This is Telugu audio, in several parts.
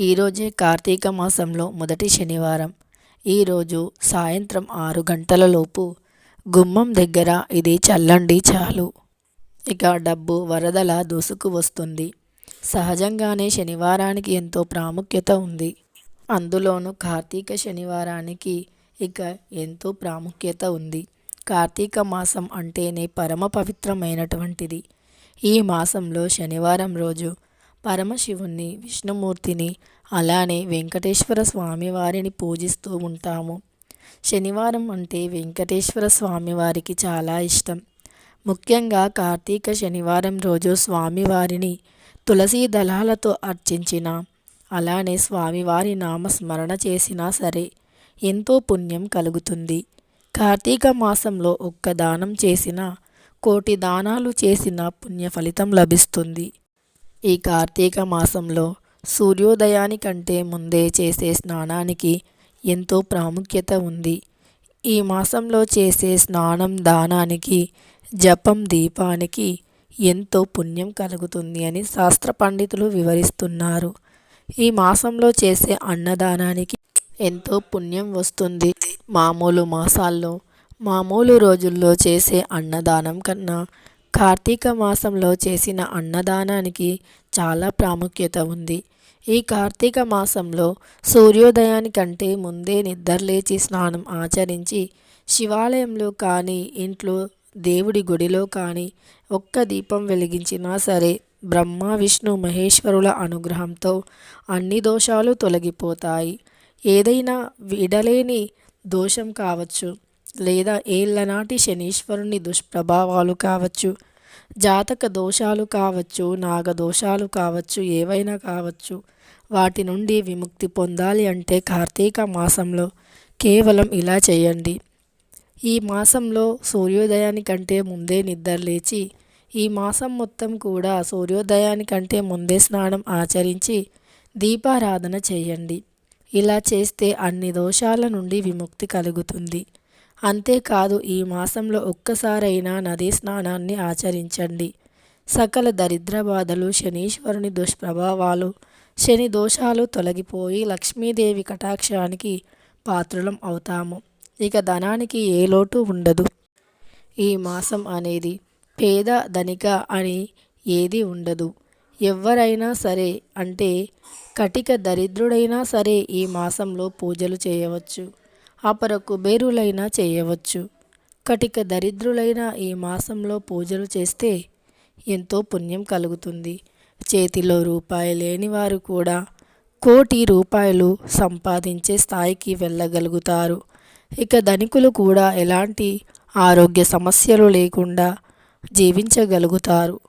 ఈరోజే కార్తీక మాసంలో మొదటి శనివారం. ఈరోజు సాయంత్రం ఆరు గంటలలోపు గుమ్మం దగ్గర ఇది చల్లండి చాలు. ఇక డబ్బు వరదల దూసుకు వస్తుంది. సహజంగానే శనివారానికి ఎంతో ప్రాముఖ్యత ఉంది. అందులోనూ కార్తీక శనివారానికి ఇక ఎంతో ప్రాముఖ్యత ఉంది. కార్తీక మాసం అంటేనే పరమ పవిత్రమైనటువంటిది. ఈ మాసంలో శనివారం రోజు పరమశివుణ్ణి విష్ణుమూర్తిని అలానే వెంకటేశ్వర స్వామి వారిని పూజిస్తూ ఉంటాము. శనివారం అంటే వెంకటేశ్వర స్వామి వారికి చాలా ఇష్టం. ముఖ్యంగా కార్తీక శనివారం రోజు స్వామివారిని తులసీ దళాలతో అర్చించిన అలానే స్వామివారి నామస్మరణ చేసినా సరే ఎంతో పుణ్యం కలుగుతుంది. కార్తీక మాసంలో ఒక్క దానం చేసిన కోటి దానాలు చేసిన పుణ్య ఫలితం లభిస్తుంది. ఈ కార్తీక మాసంలో సూర్యోదయానికంటే ముందే చేసే స్నానానికి ఎంతో ప్రాముఖ్యత ఉంది. ఈ మాసంలో చేసే స్నానం దానానికి జపం దీపానికి ఎంతో పుణ్యం కలుగుతుంది అని శాస్త్ర పండితులు వివరిస్తున్నారు. ఈ మాసంలో చేసే అన్నదానానికి ఎంతో పుణ్యం వస్తుంది. మామూలు మాసాల్లో మామూలు రోజుల్లో చేసే అన్నదానం కన్నా కార్తీక మాసంలో చేసిన అన్నదానానికి చాలా ప్రాముఖ్యత ఉంది. ఈ కార్తీక మాసంలో సూర్యోదయానికంటే ముందే నిద్రలేచి స్నానం ఆచరించి శివాలయంలో కానీ ఇంట్లో దేవుడి గుడిలో కానీ ఒక్క దీపం వెలిగించినా సరే బ్రహ్మ విష్ణు మహేశ్వరుల అనుగ్రహంతో అన్ని దోషాలు తొలగిపోతాయి. ఏదైనా విడలేని దోషం కావచ్చు. లేదా ఏళ్ళనాటి శనీశ్వరుని దుష్ప్రభావాలు కావచ్చు జాతక దోషాలు కావచ్చు నాగదోషాలు కావచ్చు ఏవైనా కావచ్చు వాటి నుండి విముక్తి పొందాలి అంటే కార్తీక మాసంలో కేవలం ఇలా చేయండి. ఈ మాసంలో సూర్యోదయానికంటే ముందే నిద్ర లేచి ఈ మాసం మొత్తం కూడా సూర్యోదయానికంటే ముందే స్నానం ఆచరించి దీపారాధన చేయండి. ఇలా చేస్తే అన్ని దోషాల నుండి విముక్తి కలుగుతుంది. అంతేకాదు ఈ మాసంలో ఒక్కసారైనా నదీ స్నానాన్ని ఆచరించండి. సకల దరిద్ర బాధలు శనీశ్వరుని దుష్ప్రభావాలు శని దోషాలు తొలగిపోయి లక్ష్మీదేవి కటాక్షానికి పాత్రులం అవుతాము. ఇక ధనానికి ఏ లోటు ఉండదు. ఈ మాసం అనేది పేద ధనిక అని ఏది ఉండదు. ఎవరైనా సరే అంటే కటిక దరిద్రుడైనా సరే ఈ మాసంలో పూజలు చేయవచ్చు. అపర బేరులైనా చేయవచ్చు. కటిక దరిద్రులైన ఈ మాసంలో పూజలు చేస్తే ఎంతో పుణ్యం కలుగుతుంది. చేతిలో రూపాయి లేని వారు కూడా కోటి రూపాయలు సంపాదించే స్థాయికి వెళ్ళగలుగుతారు. ఇక ధనికులు కూడా ఎలాంటి ఆరోగ్య సమస్యలు లేకుండా జీవించగలుగుతారు.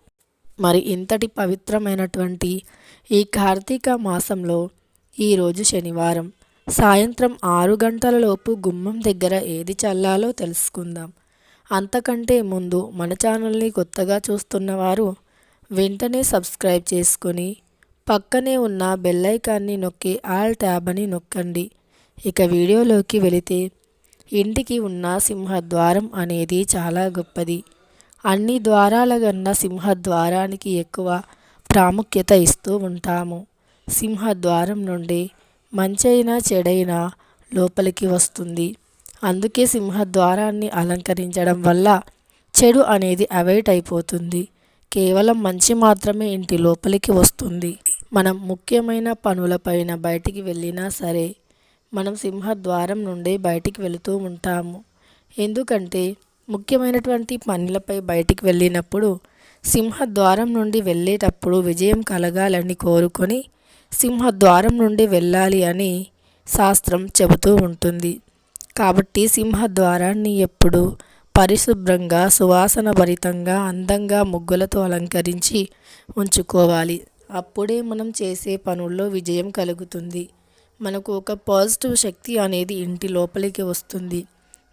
మరి ఇంతటి పవిత్రమైనటువంటి ఈ కార్తీక మాసంలో ఈరోజు శనివారం. సాయంత్రం ఆరు గంటలలోపు గుమ్మం దగ్గర ఏది చల్లాలో తెలుసుకుందాం. అంతకంటే ముందు మన ఛానల్ని కొత్తగా చూస్తున్నవారు వెంటనే సబ్స్క్రైబ్ చేసుకొని పక్కనే ఉన్న బెల్లైకాన్ని నొక్కి ఆల్ ట్యాబ్ అని నొక్కండి. ఇక వీడియోలోకి వెళితే ఇంటికి ఉన్న సింహద్వారం అనేది చాలా గొప్పది. అన్ని ద్వారాల కన్నా సింహద్వారానికి ఎక్కువ ప్రాముఖ్యత ఇస్తూ ఉంటాము. సింహద్వారం నుండి మంచైనా చెడైనా లోపలికి వస్తుంది. అందుకే సింహద్వారాన్ని అలంకరించడం వల్ల చెడు అనేది అవాయిడ్ అయిపోతుంది. కేవలం మంచి మాత్రమే ఇంటి లోపలికి వస్తుంది. మనం ముఖ్యమైన పనులపైన బయటికి వెళ్ళినా సరే మనం సింహద్వారం నుండి బయటికి వెళుతూ ఉంటాము. ఎందుకంటే ముఖ్యమైనటువంటి పనులపై బయటికి వెళ్ళినప్పుడు సింహద్వారం నుండి వెళ్ళేటప్పుడు విజయం కలగాలని కోరుకొని సింహద్వారం నుండి వెళ్ళాలి అని శాస్త్రం చెబుతూ ఉంటుంది. కాబట్టి సింహద్వారాన్ని ఎప్పుడు పరిశుభ్రంగా సువాసన భరితంగా అందంగా ముగ్గులతో అలంకరించి ఉంచుకోవాలి. అప్పుడే మనం చేసే పనుల్లో విజయం కలుగుతుంది. మనకు ఒక పాజిటివ్ శక్తి అనేది ఇంటి లోపలికి వస్తుంది.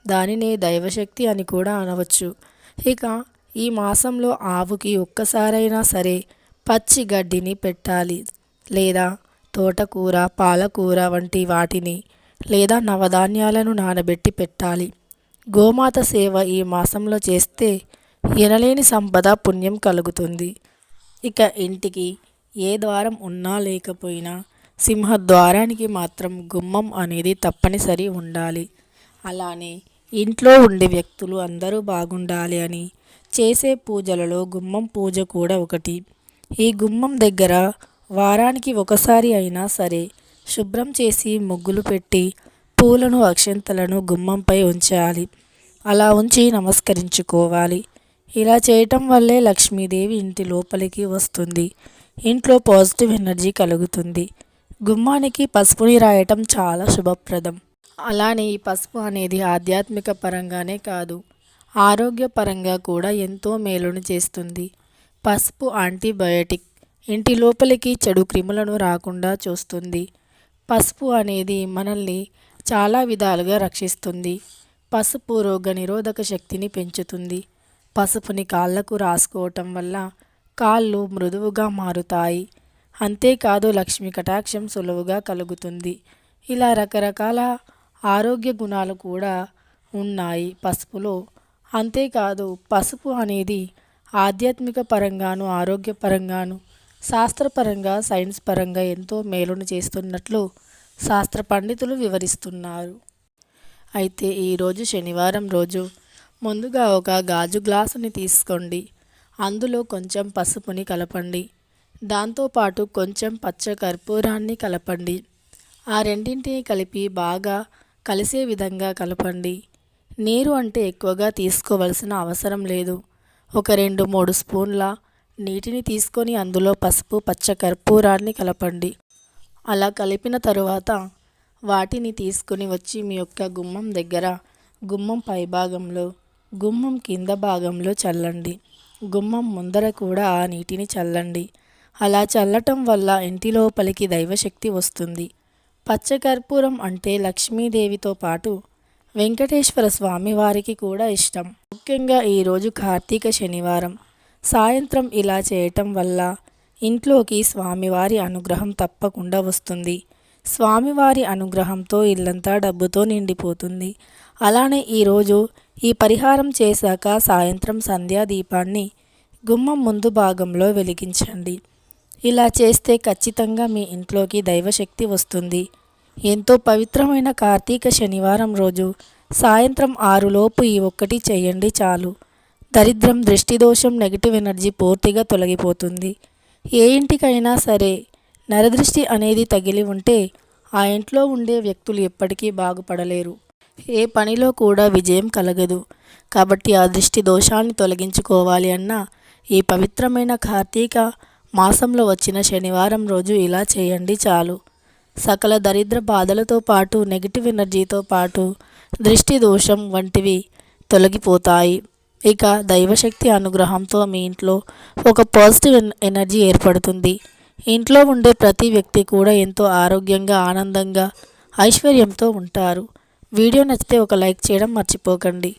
దానినే దైవశక్తి అని కూడా అనవచ్చు. ఇక ఈ మాసంలో ఆవుకి ఒక్కసారైనా సరే పచ్చి గడ్డిని పెట్టాలి. లేదా తోటకూర పాలకూర వంటి వాటిని లేదా నవధాన్యాలను నానబెట్టి పెట్టాలి. గోమాత సేవ ఈ మాసంలో చేస్తే ఎనలేని సంపద పుణ్యం కలుగుతుంది. ఇక ఇంటికి ఏ ద్వారం ఉన్నా లేకపోయినా సింహద్వారానికి మాత్రం గుమ్మం అనేది తప్పనిసరి ఉండాలి. అలానే ఇంట్లో ఉండే వ్యక్తులు అందరూ బాగుండాలి అని చేసే పూజలలో గుమ్మం పూజ కూడా ఒకటి. ఈ గుమ్మం దగ్గర వారానికి ఒకసారి అయినా సరే శుభ్రం చేసి ముగ్గులు పెట్టి పూలను అక్షంతలను గుమ్మంపై ఉంచాలి. అలా ఉంచి నమస్కరించుకోవాలి. ఇలా చేయటం వల్లే లక్ష్మీదేవి ఇంటి లోపలికి వస్తుంది. ఇంట్లో పాజిటివ్ ఎనర్జీ కలుగుతుంది. గుమ్మానికి పసుపుని రాయటం చాలా శుభప్రదం. అలానే ఈ పసుపు అనేది ఆధ్యాత్మిక పరంగానే కాదు ఆరోగ్యపరంగా కూడా ఎంతో మేలును చేస్తుంది. పసుపు యాంటీబయోటిక్ ఇంటి లోపలికి చెడు క్రిములను రాకుండా చూస్తుంది. పసుపు అనేది మనల్ని చాలా విధాలుగా రక్షిస్తుంది. పసుపు రోగ నిరోధక శక్తిని పెంచుతుంది. పసుపుని కాళ్ళకు రాసుకోవటం వల్ల కాళ్ళు మృదువుగా మారుతాయి. అంతేకాదు లక్ష్మి కటాక్షం సులువుగా కలుగుతుంది. ఇలా రకరకాల ఆరోగ్య గుణాలు కూడా ఉన్నాయి పసుపులో. అంతేకాదు పసుపు అనేది ఆధ్యాత్మిక పరంగాను ఆరోగ్యపరంగాను శాస్త్రపరంగా సైన్స్ పరంగా ఎంతో మేలును చేస్తున్నట్లు శాస్త్ర పండితులు వివరిస్తున్నారు. అయితే ఈరోజు శనివారం రోజు ముందుగా ఒక గాజు గ్లాసుని తీసుకోండి. అందులో కొంచెం పసుపుని కలపండి. దాంతోపాటు కొంచెం పచ్చ కర్పూరాన్ని కలపండి. ఆ రెండింటిని కలిపి బాగా కలిసే విధంగా కలపండి. నీరు అంటే ఎక్కువగా తీసుకోవలసిన అవసరం లేదు. ఒక రెండు మూడు స్పూన్ల నీటిని తీసుకొని అందులో పసుపు పచ్చ కర్పూరాన్ని కలపండి. అలా కలిపిన తరువాత వాటిని తీసుకుని వచ్చి మీ యొక్క గుమ్మం దగ్గర గుమ్మం పైభాగంలో గుమ్మం కింద భాగంలో చల్లండి. గుమ్మం ముందర కూడా ఆ నీటిని చల్లండి. అలా చల్లటం వల్ల ఇంటి లోపలికి దైవశక్తి వస్తుంది. పచ్చకర్పూరం అంటే లక్ష్మీదేవితో పాటు వెంకటేశ్వర స్వామి వారికి కూడా ఇష్టం. ముఖ్యంగా ఈరోజు కార్తీక శనివారం. సాయంత్రం ఇలా చేయటం వల్ల ఇంట్లోకి స్వామివారి అనుగ్రహం తప్పకుండా వస్తుంది. స్వామివారి అనుగ్రహంతో ఇల్లంతా డబ్బుతో నిండిపోతుంది. అలానే ఈరోజు ఈ పరిహారం చేశాక సాయంత్రం సంధ్యా దీపాన్ని గుమ్మం ముందు భాగంలో వెలిగించండి. ఇలా చేస్తే ఖచ్చితంగా మీ ఇంట్లోకి దైవశక్తి వస్తుంది. ఎంతో పవిత్రమైన కార్తీక శనివారం రోజు సాయంత్రం ఆరులోపు ఈ ఒక్కటి చేయండి చాలు. దరిద్రం దృష్టి దోషం నెగిటివ్ ఎనర్జీ పూర్తిగా తొలగిపోతుంది. ఏ ఇంటికైనా సరే నరదృష్టి అనేది తగిలి ఉంటే ఆ ఇంట్లో ఉండే వ్యక్తులు ఎప్పటికీ బాగుపడలేరు. ఏ పనిలో కూడా విజయం కలగదు. కాబట్టి ఆ దృష్టి దోషాన్ని తొలగించుకోవాలి అన్న ఈ పవిత్రమైన కార్తీక మాసంలో వచ్చిన శనివారం రోజు ఇలా చేయండి చాలు. సకల దరిద్ర బాధలతో పాటు నెగిటివ్ ఎనర్జీతో పాటు దృష్టి దోషం వంటివి తొలగిపోతాయి. ఇక దైవశక్తి అనుగ్రహంతో మీ ఇంట్లో ఒక పాజిటివ్ ఎనర్జీ ఏర్పడుతుంది. ఇంట్లో ఉండే ప్రతి వ్యక్తి కూడా ఎంతో ఆరోగ్యంగా ఆనందంగా ఐశ్వర్యంతో ఉంటారు. వీడియో నచ్చితే ఒక లైక్ చేయడం మర్చిపోకండి.